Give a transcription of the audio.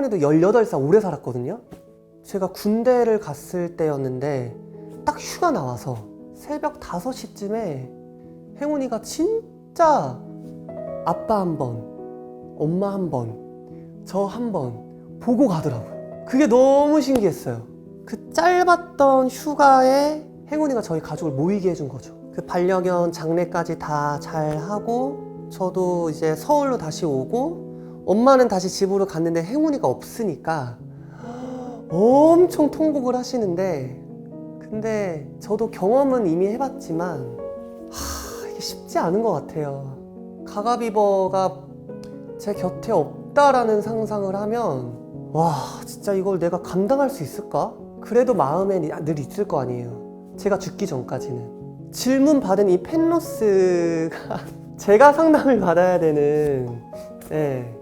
행운이도 18살 오래 살았거든요. 제가 군대를 갔을 때였는데 딱 휴가 나와서 새벽 5시쯤에 행운이가 진짜 아빠 한 번, 엄마 한 번, 저 한 번 보고 가더라고요. 그게 너무 신기했어요. 그 짧았던 휴가에 행운이가 저희 가족을 모이게 해준 거죠. 그 반려견 장례까지 다 잘 하고 저도 이제 서울로 다시 오고 엄마는 다시 집으로 갔는데 행운이가 없으니까 엄청 통곡을 하시는데 근데 저도 경험은 이미 해봤지만 하, 이게 쉽지 않은 것 같아요. 가가비버가 제 곁에 없다라는 상상을 하면 와 진짜 이걸 내가 감당할 수 있을까? 그래도 마음에 늘 있을 거 아니에요. 제가 죽기 전까지는 질문 받은 이 펜로스가 제가 상담을 받아야 되는 예,